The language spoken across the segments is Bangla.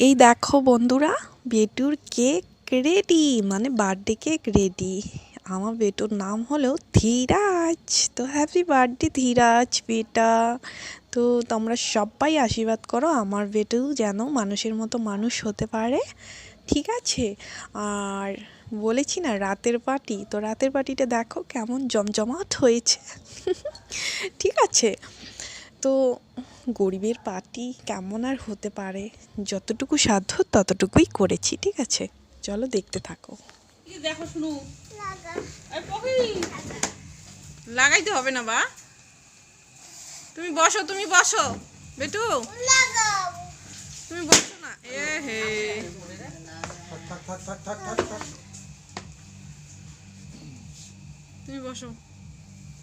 এই দেখো বন্ধুরা, বেটুর কেক রেডি মানে বার্থডে কেক রেডি আমার বেটুর নাম হলো ধীরাজ। তো হ্যাপি বার্থডে ধীরাজ বেটা। তো তোমরা সবাই আশীর্বাদ করো, আমার বেটু যেন মানুষের মতো মানুষ হতে পারে। ঠিক আছে? আর বলেছি না, রাতের পার্টি তো রাতের পার্টিটা দেখো কেমন জমজমাট হয়েছে। ঠিক আছে? তো গরিবের পার্টি কেমন আর হতে পারে? যতটুকু সাধ্য ততটুকুই করেছি ঠিক আছে? চলো দেখতে থাকো। দেখো শুনু। এই লাগাইতে হবে না বা? তুমি বসো তুমি বসো। বেটু? তুমি বসো না। এ হে। তুমি বসো।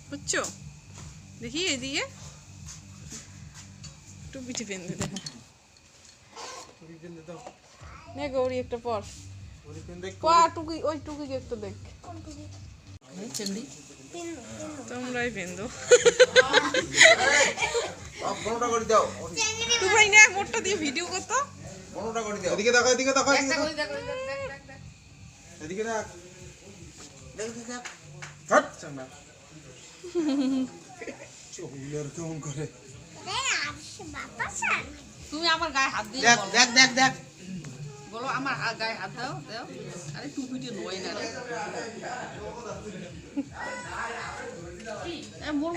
বুঝছ? দেখি এদিকে। টুপিটি বেঁধে দেবো নে গৌরি একটা পর। পা টুকি ওই টুকিকে একটু দেখ। তোমরাই বেন্দো তুমি না মোটটা দিয়ে ভিডিও করতো। এদিকে দেখো এদিকে দেখো এদিকে দেখ। দেখ। কেমন করে। তুমি আমার গায়ে হাত দিয়ে দেখ দেখ দেখ দেখ। বলো আমার গায়ে হাত দাও দাও। আরে টুপিটি নয় না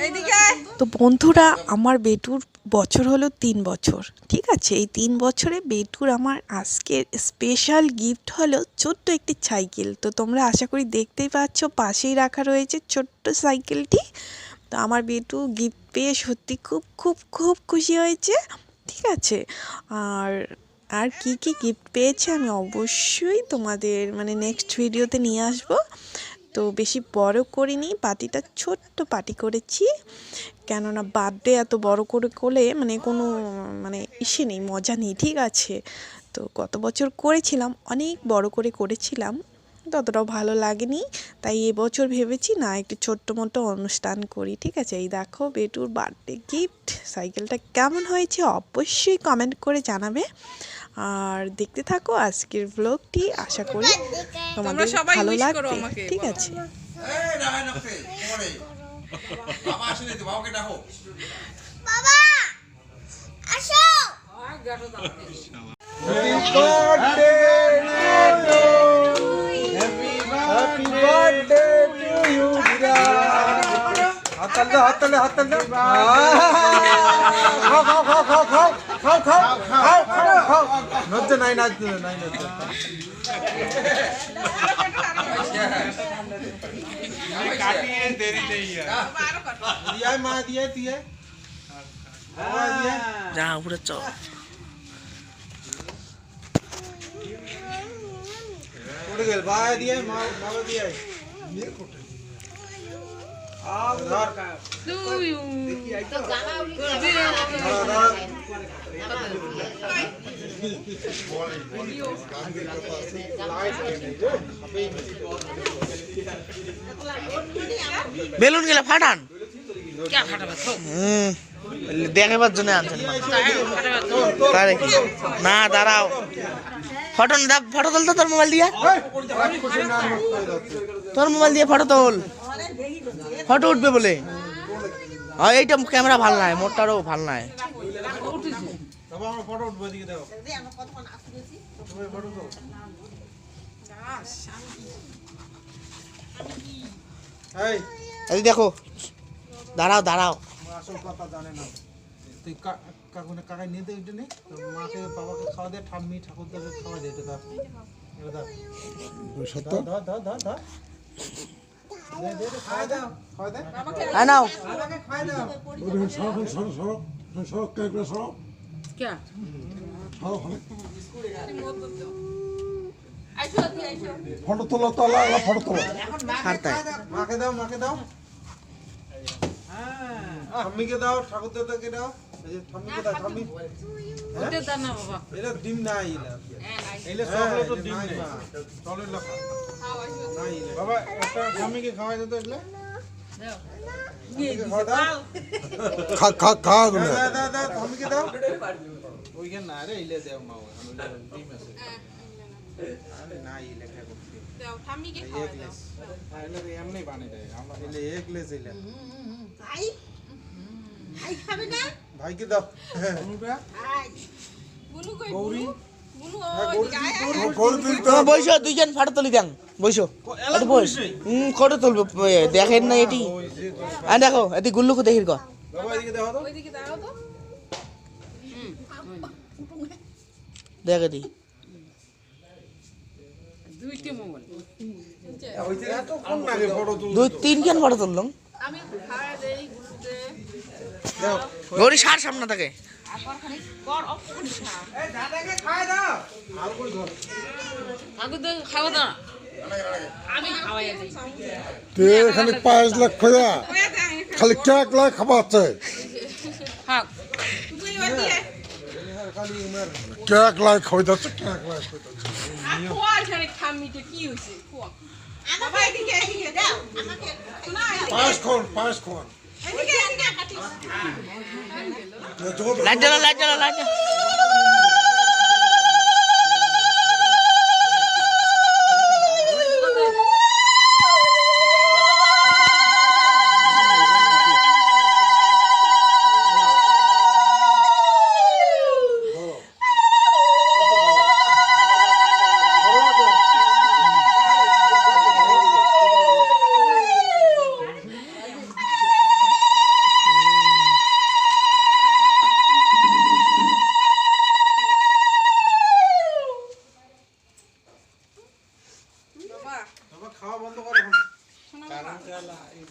এইদিকে। তো বন্ধুরা আমার বেটুর বছর হলো তিন বছর ঠিক আছে? এই তিন বছরে বেটুর আমার আজকের স্পেশাল গিফট হলো ছোট্ট একটি সাইকেল তো তোমরা আশা করি দেখতেই পাচ্ছ পাশেই রাখা রয়েছে ছোট্ট সাইকেলটি তো আমার বেটু গিফট পেয়ে সত্যি খুব খুব খুব খুশি হয়েছে। ঠিক আছে? আর আর কি কি গিফট পেয়েছে আমি অবশ্যই তোমাদের মানে নেক্সট ভিডিওতে নিয়ে আসব। তো বেশি বড় করিনি পার্টিটা ছোট্ট পার্টি করেছি। কেননা বার্থডে এত বড় করে, করলে মানে কোনো মানে ইসে নেই, মজা নেই, ঠিক আছে? তো গত বছর করেছিলাম, অনেক বড় করে করেছিলাম। ততটাও ভালো লাগেনি। তাই এবছর ভেবেছি না একটু ছোট্ট মোটো অনুষ্ঠান করি ঠিক আছে? এই দেখো বেটুর বার্থডে গিফট সাইকেলটা কেমন হয়েছে অবশ্যই কমেন্ট করে জানাবে। আর দেখতে থাকো আজকের ব্লগটি আশা করি তোমাদের ভালো লাগবে ঠিক আছে? হয় বাবা আসো। ಹತ್ತಲ್ಲ ಹತ್ತಲ್ಲ ಹತ್ತಲ್ಲ ನೊಚ್ಚ ನೈನ್ ಆಗ್ತದೆ ನೈನ್ ಆಗ್ತದೆ ಮಾ ದಿಯಾ ತಿಯೇ जा उड़ चो उड़ गेल बाय दिए माव माव दिए ये कोटे বেলুন গেলে ফাটান। দেখাবার জন্য আনছেন? না দাঁড়াও। ফটো না ফটো তোল তো তোর মোবাইল দিয়ে। তোর মোবাইল দিয়ে ফটো তোল। ফটো উঠবে বলে? হ্যাঁ এইটা ক্যামেরা ভালো নাই মোটটারও ভালো নাই। এই দেখো দাঁড়াও দাঁড়াও। আসল কথা জানে না তুই কাকু কাকাই নিয়ে দে এটা নেই মাকে বাবাকে খাওয়া দে ঠাম্মি ঠাকুরদাকে খাওয়া দে এটা দাও এটা দাও সত্য? দাও দাও হ্যাঁ, ফটো তোলো তো ফটো তোলো। মাকে দাও মাকে দাও। ঠাম্মিকে দাও ঠাকুর দাদাকে দাও। এই যে ঠাম্মিকে দাও ঠাম্মি। ওতে দাও না বাবা। এটা ডিম নাই এলা এলে হ্যাঁ, তো ডিম নাই চলে লেখা নাই বাবা একটা ঠাম্মিকে খাওয়াই দাও তো এগুলো। খা খা খা দাও দাও দাও ঠাম্মিকে দাও। ওইখানে না রে দেও মা ডিম আছে। দাও ঠাম্মিকে দাও। এমনি দেয়। আমরা এলে এগলেস এলে। ভাই? ভাই খাবে না? ভাইকে দাও। অনুটা বুনু কই গৌরী? হ্যাঁ, দুইজন ফটো তুলি দেন তুলবে দেখেন না এটি। আর দেখো এটি গুল্লুকু দেখির কর। দেখো ফটো তুল দুই তিন কেন ফটো তুললাম। খাওয়া গৌরী সার সামনে থাকে। খালি খাওয়া পায়েস লাখ খোয়া। খালি কেক খাবাচ্ছে কেক যাচ্ছে আর খোয়া এখানে খামিতে কি হইছে খোয়া বাবা এদিকে এদিকে দাও আমাকে শোনা পায়েস খাওয়ান পায়েস খাওয়ান এদিকে এদিকে কাটি লাইট জ্বালা লাইট জ্বালা লাইট জ্বালা।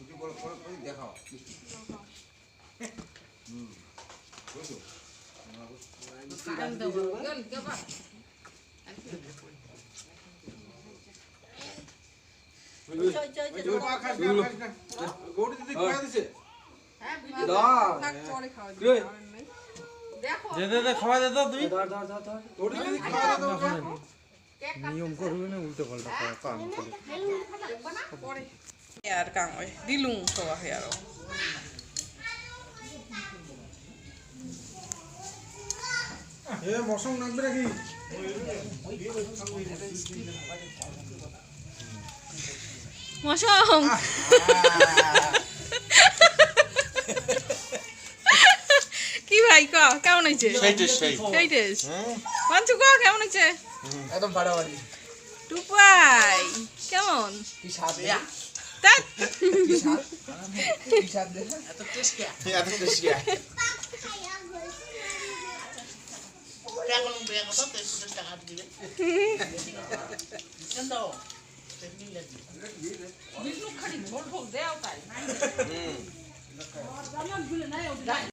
দিন কে আছে এই না বাবা খাওয়া বন্ধ করো খাওয়া না বন্ধ বাবা না করো। এই যে এটা খাও পায়েস এই যে এদিকে বাবা তাকা ওই বলটা আমি আলু হ্যাঁ আর আসবি খাও যাও পান খেতে পাস অল্প গরম এই খাওয়া কতলা ভুটু ওইলে খানা এলে খা বাবা হয়েছে হয়েছে আর কই না না আর না হচ্ছে ওই যে পা খাস না খাস না গৌরী দিদি খাওয়া দিছে থাক পরে খাওয়া দিই দেখো দে দে দে খাওয়া দে তো তুই গৌরী দিদি খাওয়া দে তো নিয়ম করবি না উল্টো পাল্টা এ নামবে নাকি মশম কি ভাই ক কেমন হয়েছে সেই পঞ্চু ক কেমন হয়েছে একদম ফাটাফাটি টুপাই কেমন কে বেয়া কথা তেইশ টাকা দিবে কেন দাও বিষ্ণু খালি ঝোল ঝোল দেও তাই